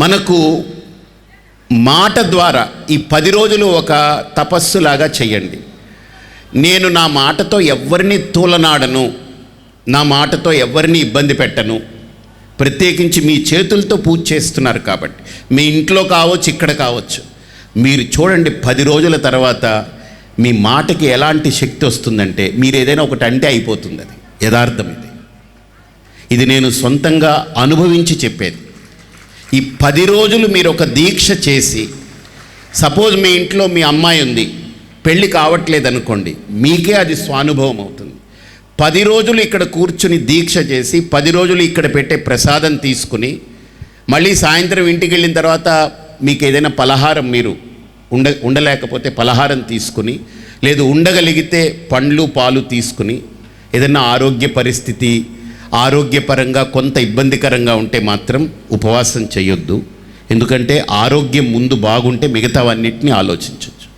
మనకు మాట ద్వారా ఈ పది రోజులు ఒక తపస్సులాగా చేయండి. నేను నా మాటతో ఎవరిని తూలనాడను నా మాటతో ఎవరిని ఇబ్బంది పెట్టను. ప్రత్యేకించి మీ చేతులతో పూజ చేస్తున్నారు కాబట్టి. మీ ఇంట్లో కావచ్చు ఇక్కడ కావచ్చు. మీరు చూడండి పది రోజుల తర్వాత మీ మాటకి ఎలాంటి శక్తి వస్తుందంటే మీరు ఏదైనా ఒకటి అంటే అయిపోతుంది అది. యథార్థం ఇది. ఇది నేను సొంతంగా అనుభవించి చెప్పేది. ఈ పది రోజులు మీరు ఒక దీక్ష చేసి సపోజ్ మీ ఇంట్లో మీ అమ్మాయి ఉంది పెళ్ళి కావట్లేదు అనుకోండి మీకే అది స్వానుభవం అవుతుంది. పది రోజులు ఇక్కడ కూర్చుని దీక్ష చేసి పది రోజులు ఇక్కడ పెట్టే ప్రసాదం తీసుకుని మళ్ళీ సాయంత్రం ఇంటికి వెళ్ళిన తర్వాత మీకు ఏదైనా పలహారం మీరు ఉండ ఉండలేకపోతే పలహారం తీసుకుని లేదు ఉండగలిగితే పండ్లు పాలు తీసుకుని ఏదైనా ఆరోగ్య పరిస్థితి ఆరోగ్యపరంగా కొంత ఇబ్బందికరంగా ఉంటే మాత్రం ఉపవాసం చేయొద్దు. ఎందుకంటే ఆరోగ్యం ముందు బాగుంటే మిగతావన్నిటిని ఆలోచించవచ్చు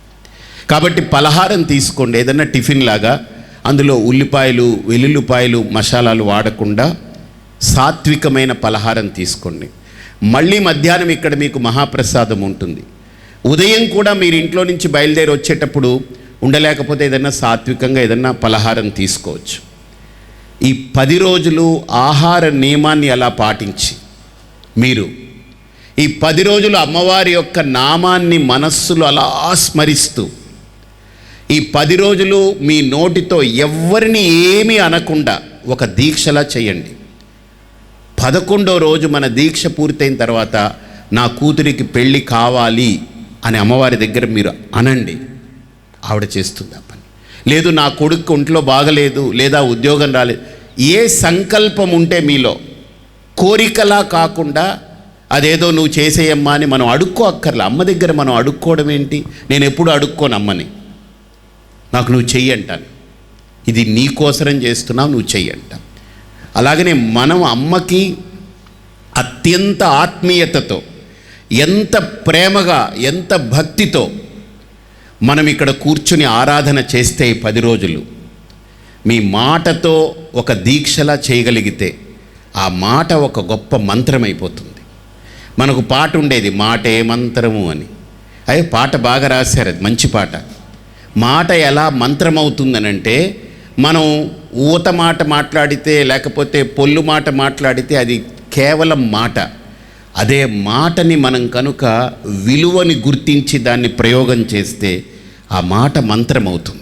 కాబట్టి పలహారం తీసుకోండి. ఏదైనా టిఫిన్ లాగా అందులో ఉల్లిపాయలు వెల్లుల్లిపాయలు మసాలాలు వాడకుండా సాత్వికమైన పలహారం తీసుకోండి. మళ్ళీ మధ్యాహ్నం ఇక్కడ మీకు మహాప్రసాదం ఉంటుంది. ఉదయం కూడా మీరు ఇంట్లో నుంచి బయలుదేరి వచ్చేటప్పుడు ఉండలేకపోతే ఏదైనా సాత్వికంగా ఏదైనా పలహారం తీసుకోవచ్చు. ఈ పది రోజులు ఆహార నియమాన్ని అలా పాటించి? మీరు ఈ పది రోజులు అమ్మవారి యొక్క నామాన్ని మనస్సులో అలా స్మరిస్తూ ఈ పది రోజులు మీ నోటితో ఎవ్వరిని ఏమీ అనకుండా ఒక దీక్షలా చేయండి. పదకొండో రోజు మన దీక్ష పూర్తయిన తర్వాత నా కూతురికి పెళ్ళి కావాలి అని అమ్మవారి దగ్గర మీరు అనండి. ఆవిడ చేస్తుందా? లేదు నా కొడుకు ఒంట్లో బాగలేదు లేదా ఉద్యోగం రాలేదు. ఏ సంకల్పం ఉంటే మీలో? కోరికలా కాకుండా అదేదో నువ్వు చేసేయమ్మా అని మనం అడుక్కో అక్కర్లే. అమ్మ దగ్గర మనం అడుక్కోవడం ఏంటి? నేను ఎప్పుడు అడుక్కోను అమ్మని. నాకు నువ్వు చెయ్యి అంటాను. ఇది నీకోసరం చేస్తున్నావు నువ్వు చెయ్యి అంట అలాగనే మనం అమ్మకి అత్యంత ఆత్మీయతతో ఎంత ప్రేమగా ఎంత భక్తితో మనం ఇక్కడ కూర్చుని ఆరాధన చేస్తే పది రోజులు. మీ మాటతో ఒక దీక్షలా చేయగలిగితే ఆ మాట ఒక గొప్ప మంత్రం అయిపోతుంది మనకు పాట ఉండేది మాటే మంత్రము అని. అయ్యో పాట బాగా రాశారు అది మంచి పాట. మాట ఎలా మంత్రమవుతుందనంటే మనం ఊత మాట మాట్లాడితే లేకపోతే పొల్లు మాట మాట్లాడితే అది కేవలం మాట. అదే మాటని మనం కనుక విలువని గుర్తించి దాన్ని ప్రయోగం చేస్తే ఆ మాట మంత్రం అవుతుంది